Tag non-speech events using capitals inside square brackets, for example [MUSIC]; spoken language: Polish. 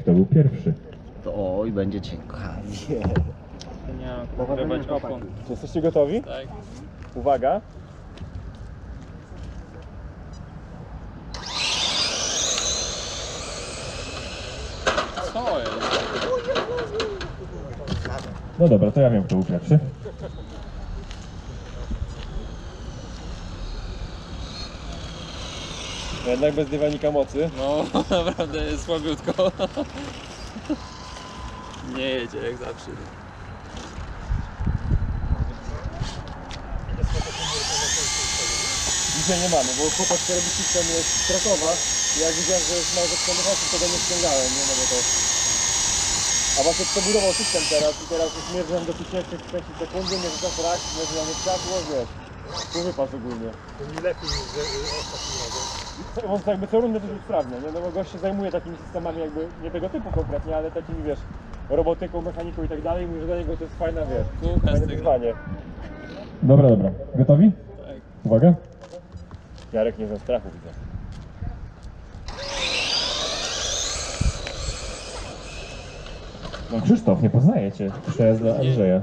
kto był pierwszy. To oj, będzie ciekawie. Opon. Czy jesteście gotowi? Tak. Uwaga. Co jest? No dobra, to ja wiem, kto był pierwszy. Jednak bez dywanika mocy. No, [LAUGHS] naprawdę jest słabiutko. [LAUGHS] Nie jedzie jak zawsze. Dzisiaj nie mamy, bo chłopak, który robi system jest z Krakowa. I jak widziałem, że jest mało osób, to go nie ściągałem, nie? No bo to... A właśnie przebudował system teraz i teraz już mierzę do tysięcy w 30 sekundy, nie rzucasz rak, mierzę światło, wiesz. Tu wypas ogólnie. To mi lepiej niż ostatnim razem. On jakby co rundę to już sprawnie, nie? No bo gość się zajmuje takimi systemami jakby, nie tego typu konkretnie, ale takimi wiesz, robotyką, mechaniką i tak dalej. Mówi, że dla niego to jest fajna, wiesz, z fajne wyzwanie. Dobra, dobra. Gotowi? Tak. Uwaga. Jarek nie ze strachu widzę. No Krzysztof, nie poznaję cię. Przejazd dla Andrzeja.